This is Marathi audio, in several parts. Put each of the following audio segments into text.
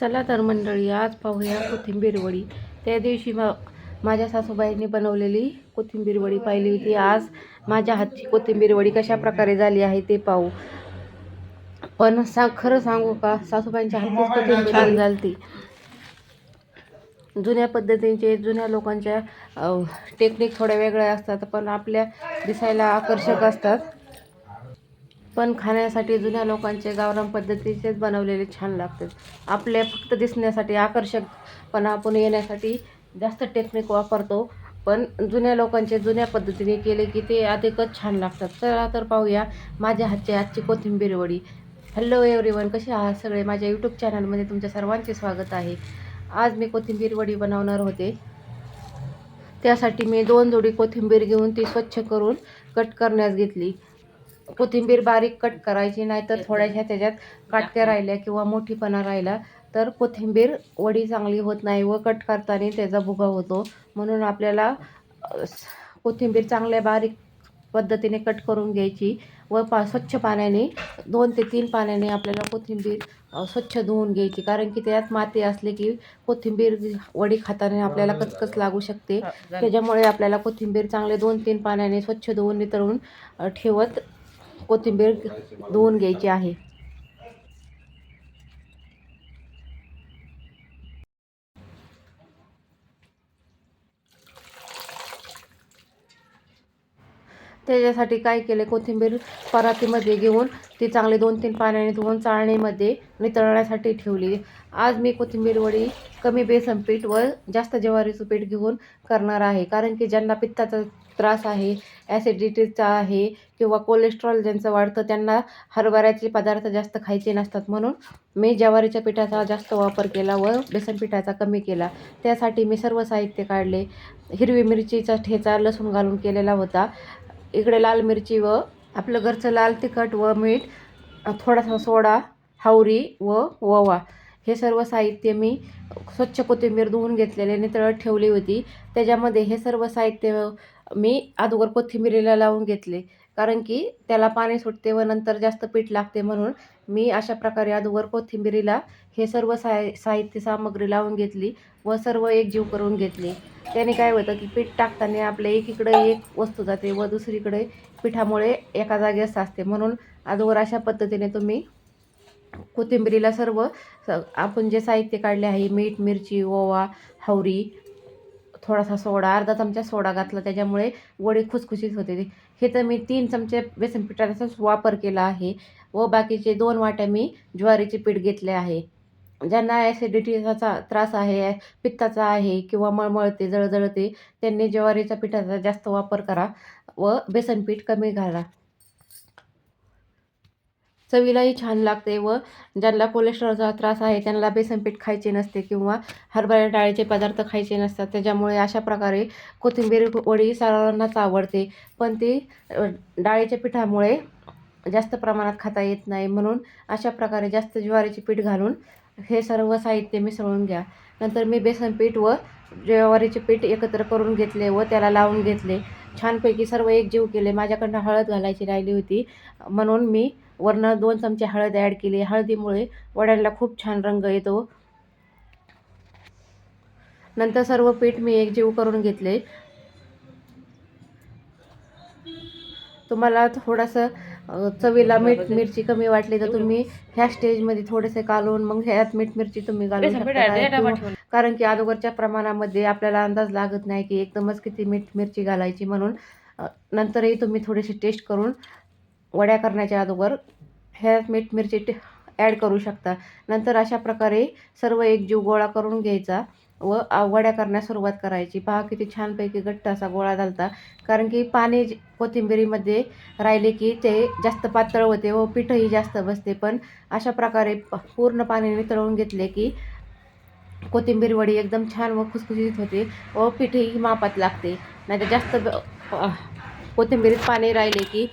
चला तर मंडळी आज पाहूया कोथिंबीर वडी. त्या दिवशी मा माझ्या सासूबाईंनी बनवलेली कोथिंबीर वडी पाहिली होती. आज माझ्या हातची कोथिंबीर वडी कशा प्रकारे झाली आहे ते पाहू. पण सा खरं सांगू का सासूबाईंच्या हातचीच कोथिंबीर छान झालती. जुन्या पद्धतीचे जुन्या लोकांच्या टेक्निक थोड्या वेगळ्या असतात पण आपल्या दिसायला आकर्षक असतात. पण खाण्यासाठी जुन्या लोकांचे गावरान पद्धतीचेच बनवलेले छान लागतात. आपल्या फक्त दिसण्यासाठी आकर्षकपणा आपण येण्यासाठी जास्त टेक्निक वापरतो पण जुन्या लोकांचे जुन्या पद्धतीने केले की ते अधिकच छान लागतात. चला तर पाहूया माझ्या हातची आजची कोथिंबीर वडी. हॅलो एव्हरीवन कसे आहात सगळे? माझ्या यूट्यूब चॅनलमध्ये तुमच्या सर्वांचे स्वागत आहे. आज मी कोथिंबीर वडी बनवणार होते. त्यासाठी मी दोन जोडी कोथिंबीर घेऊन ती स्वच्छ करून कट करण्यास घेतली. कोथिंबीर बारीक कट करायची नाहीतर थोड्याशा त्याच्यात काटक्या राहिल्या किंवा मोठीपणा राहिला तर कोथिंबीर वडी चांगली होत नाही व कट करताना त्याचा भुगा होतो. म्हणून आपल्याला कोथिंबीर चांगल्या बारीक पद्धतीने कट करून घ्यायची व पा स्वच्छ पाण्याने दोन ते तीन पाण्याने आपल्याला कोथिंबीर स्वच्छ धुवून घ्यायची. कारण की त्यात माती असले की कोथिंबीर वडी खाताना आपल्याला कचकच लागू शकते. त्याच्यामुळे आपल्याला कोथिंबीर चांगले दोन तीन पाण्याने स्वच्छ धुवून नितळून अ, ठेवत कोथिंबीर धुवून घ्यायची आहे. त्याच्यासाठी काय केले कोथिंबीर परातीमध्ये घेऊन ती चांगली दोन तीन पाण्याने धुवून चाळणीमध्ये नितळण्यासाठी ठेवली. आज मी कोथिंबीर वडी कमी बेसन पीठ व जास्त ज्वारीचं पीठ घेऊन करणार आहे. कारण की ज्यांना पित्ताचा त्रास आहे ॲसिडिटीचा आहे किंवा कोलेस्ट्रॉल ज्यांचं वाढतं त्यांना हरभऱ्याचे पदार्थ जास्त खायचे नसतात. म्हणून मी ज्वारीच्या पिठाचा जास्त वापर केला व बेसन पिठाचा कमी केला. त्यासाठी मी सर्व साहित्य काढले. हिरवी मिरचीचा ठेचा लसूण घालून केलेला होता. इकडे लाल मिरची व आपलं घरचं लाल तिखट व मीठ थोडासा सोडा हावरी व ओवा. हे सर्व साहित्य मी स्वच्छ कोथिंबीर धुवून घेतलेले नितळत ठेवली होती. त्याच्यामध्ये हे सर्व साहित्य मी अगोदर कोथिंबीरीला लावून घेतले. कारण की त्याला पाणी सुटते व नंतर जास्त पीठ लागते म्हणून मी अशा प्रकारे अगोदर कोथिंबीरीला हे सर्व साय साहित्य सामग्री लावून घेतली व सर्व एकजीव करून घेतली. त्याने काय होतं की पीठ टाकताना आपल्या एकीकडे एक वस्तू जाते व दुसरीकडे पिठामुळे एका जागेच असते. म्हणून अगोदर अशा पद्धतीने तुम्ही कोथिंबीरीला सर्व आपण जे साहित्य काढले आहे मीठ मिरची ओवा हवरी थोडासा सोडा अर्धा चमचा सोडा घातला त्याच्यामुळे वडी खुसखुशीत होते हे तर मी तीन चमचे बेसन पिठाचाच वापर केला आहे व बाकीचे दोन वाट्या मी ज्वारीचे पीठ घेतले आहे. ज्यांना ॲसिडिटीचा त्रास आहे पित्ताचा आहे किंवा मळमळते जळजळते त्यांनी ज्वारीच्या पिठाचा जास्त वापर करा व बेसन पीठ कमी घाला. चवीलाही छान लागते व ज्यांना कोलेस्ट्रॉलचा त्रास आहे त्यांना बेसन पीठ खायचे नसते किंवा हरभरा डाळीचे पदार्थ खायचे नसतात. त्याच्यामुळे अशा प्रकारे कोथिंबीर वडी सर्वांनाच आवडते. पण ती डाळीच्या पिठामुळे जास्त प्रमाणात खाता येत नाही. म्हणून अशा प्रकारे जास्त ज्वारीचे पीठ घालून हे सर्व साहित्य मिसळून घ्या. नंतर मी बेसन पीठ व ज्वारीचे पीठ एकत्र करून घेतले व त्याला लावून घेतले. छानपैकी सर्व एकजीव केले. माझ्याकडनं हळद घालायची राहिली होती. म्हणून मी वरनं दोन चमचे हळद ॲड केली. हळदीमुळे वड्यांना खूप छान रंग येतो. नंतर सर्व पीठ मी एकजीव करून घेतले. तुम्हाला थोडंसं चवीला मीठ मिरची कमी वाटली तर तुम्ही ह्या स्टेजमध्ये थोडेसे कालवून मग ह्यात मीठ मिरची तुम्ही घालू शकता. कारण की अगोदरच्या प्रमाणामध्ये आपल्याला अंदाज लागत नाही की एकदमच किती मीठ मिरची घालायची म्हणून. नंतरही तुम्ही थोडीशी टेस्ट करून वड्या करण्याच्या अगोदर ह्यात मीठ मिरची ॲड करू शकता. नंतर अशा प्रकारे सर्व एकजीव गोळा करून घ्यायचा व वड्या करण्यास सुरुवात करायची. पहा किती छानपैकी घट्ट असा गोळा घालता कारण की पाणी जे- कोथिंबिरीमध्ये राहिले की ते जास्त पातळ होते व पिठंही जास्त बसते. पण अशा प्रकारे प- पूर्ण पाणी नितळून घेतले की कोथिंबीर वडी एकदम छान व खुसखुशीत होते व पीठही मापात लागते. नाहीतर जास्त कोथिंबीरीत पाणी राहिले की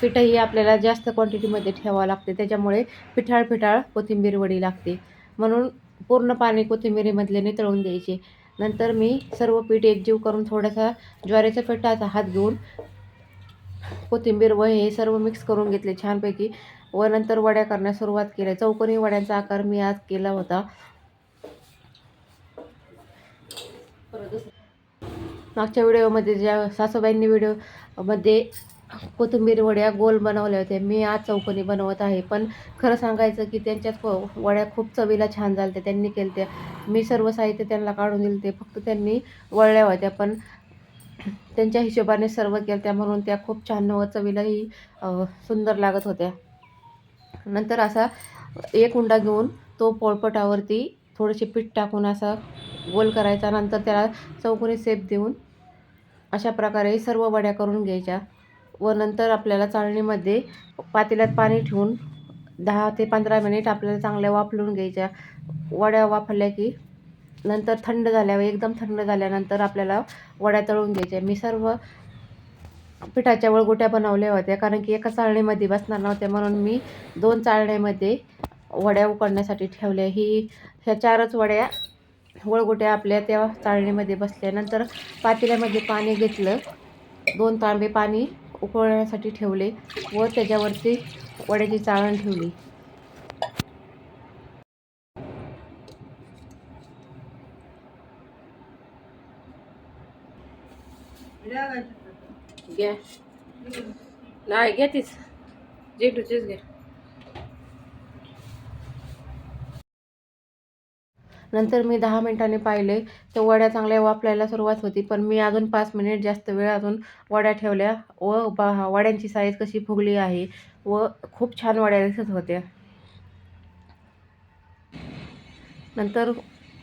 पिठंही आपल्याला जास्त क्वांटिटीमध्ये ठेवावं लागते. त्याच्यामुळे पिठाळ पिठाळ कोथिंबीर वडी लागते. म्हणून पूर्ण पाणी कोथिंबीरीमधले नितळून द्यायचे. नंतर मी सर्व पीठ एकजीव करून थोडासा ज्वारीचा पिठाचा हात घेऊन कोथिंबीर व हे सर्व मिक्स करून घेतले छानपैकी. व नंतर वड्या करण्यास सुरुवात केली. चौकोनी वड्यांचा आकार मी आज केला होता. मागच्या व्हिडिओमध्ये ज्या सासूबाईंनी व्हिडिओमध्ये कोथिंबीर वड्या गोल बनवल्या होत्या. मी आज चौकोनी बनवत आहे. पण खरं सांगायचं की त्यांच्याच वड्या खूप चवीला छान झाल्या त्यांनी केल्या मी सर्व साहित्य त्यांना काढून दिले ते फक्त त्यांनी वळल्या होत्या. पण त्यांच्या हिशोबाने सर्व केलं त्या म्हणून त्या खूप छान व चवीलाही सुंदर लागत होत्या. नंतर असा एक उंडा घेऊन तो पोळपटावरती थोडेसे पीठ टाकून असा गोल करायचा. नंतर त्याला चौकोनी सेप देऊन अशा प्रकारे सर्व वड्या करून घ्यायच्या. व नंतर आपल्याला चाळणीमध्ये पातेल्यात पाणी ठेवून दहा ते पंधरा मिनिट आपल्याला चांगल्या वाफलून घ्यायच्या. वड्या वाफल्या की नंतर थंड झाल्यावर एकदम थंड झाल्यानंतर आपल्याला वड्या तळून घ्यायच्या. मी सर्व पिठाच्या वळगोट्या बनवल्या होत्या कारण की एका चाळणीमध्ये बसणार नव्हत्या म्हणून मी दोन चाळण्यामध्ये वड्या उकडण्यासाठी ठेवल्या. ही ह्या चारच वड्या वळगोट्या आपल्या त्या चाळणीमध्ये बसल्या नंतर पातेल्यामध्ये पाणी घेतलं. दोन तांबे पाणी उकळण्यासाठी ठेवले व त्याच्यावरती वड्याची चाळण ठेवली. घ्या. नाही घ्या तीच. जे टूचेच घ्या. नंतर मी दहा मिनटांनी पाहिले. तर वड्या चांगल्या वाफलायला सुरुवात होती पण मी अजून पाच मिनिट जास्त वेळ अजून वड्या ठेवल्या व बा वड्यांची साईज कशी फुगली आहे व खूप छान वड्या दिसत होत्या. नंतर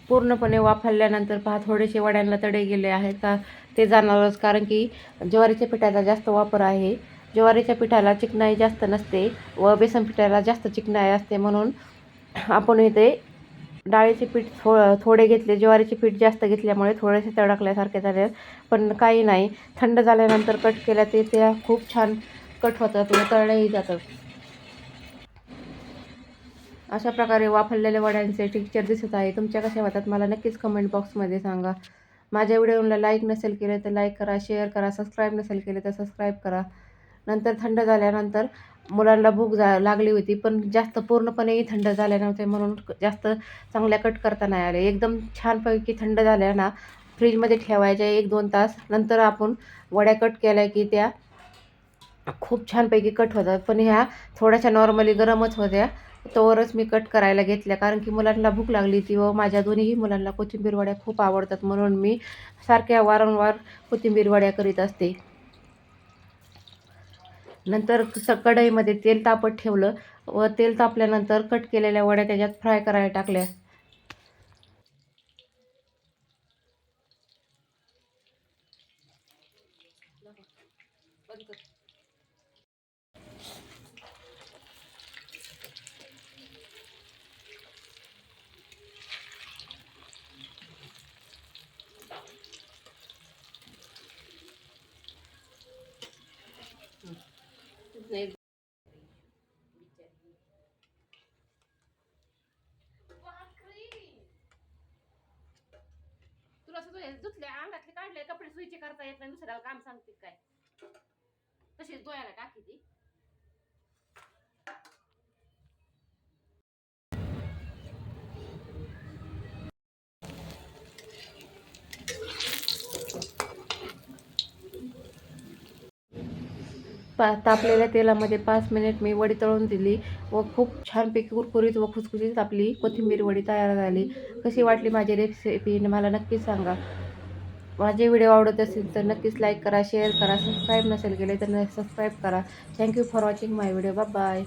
पूर्णपणे वाफरल्यानंतर पहा थोडेसे वड्यांना तडे गेले आहेत. का ते जाणारच कारण की ज्वारीच्या पिठाचा जास्त वापर आहे. ज्वारीच्या पिठाला चिकनाई जास्त नसते व बेसन पिठाला जास्त चिकनाई असते म्हणून आपण इथे डाळीचे पीठ थो थोडे घेतले ज्वारीचे पीठ जास्त घेतल्यामुळे थोडेसे तडकल्यासारखे झाले. पण काही नाही. थंड झाल्यानंतर कट केल्या ते त्या खूप छान कट होतात व तळल्याही जातात. अशा प्रकारे वाफरलेल्या वड्यांचे टेक्चर दिसत आहे. तुमच्या कशा होतात मला नक्कीच कमेंट बॉक्समध्ये सांगा. माझ्या व्हिडिओला लाईक नसेल केले तर लाईक करा शेअर करा सबस्क्राईब नसेल केले तर सबस्क्राईब करा. नंतर थंड झाल्यानंतर मुलांना भूक जा लागली होती पण जास्त पूर्णपणेही थंड झाल्या नव्हते म्हणून जास्त चांगल्या कट करता नाही आले एकदम छानपैकी थंड झाल्या ना फ्रीजमध्ये ठेवायच्या एक दोन तास नंतर आपण वड्या कट केल्या की त्या खूप छानपैकी कट होतात. पण ह्या थोड्याशा नॉर्मली गरमच होत्या तोवरच मी कट करायला घेतल्या. कारण की मुलांना भूक लागली होती व माझ्या दोन्हीही मुलांना कोथिंबीर वड्या खूप आवडतात म्हणून मी सारख्या वारंवार कोथिंबीर वड्या करीत असते. नंतर स कढईमध्ये तेल तापत ठेवलं व तेल तापल्यानंतर कट केलेल्या वड्या त्याच्यात फ्राय करायला टाकल्या. तुला असं धुतले अंगातले काढले कपडे सुईचे करता येत नाही दुसऱ्याला काम सांगते काय? तशीच डोळ्याला टाकी ती. पा तापलेल्या तेलामध्ये पाच मिनिट मी वडी तळून दिली व खूप छानपैकी कुरकुरीत व खुसखुशीत आपली कोथिंबीर वडी तयार झाली. कशी वाटली माझी रेसिपी मला नक्कीच सांगा. माझे व्हिडिओ आवडत असेल तर नक्कीच लाईक करा शेअर करा सबस्क्राईब नसेल केले तर सबस्क्राईब करा. Thank you for watching my video bye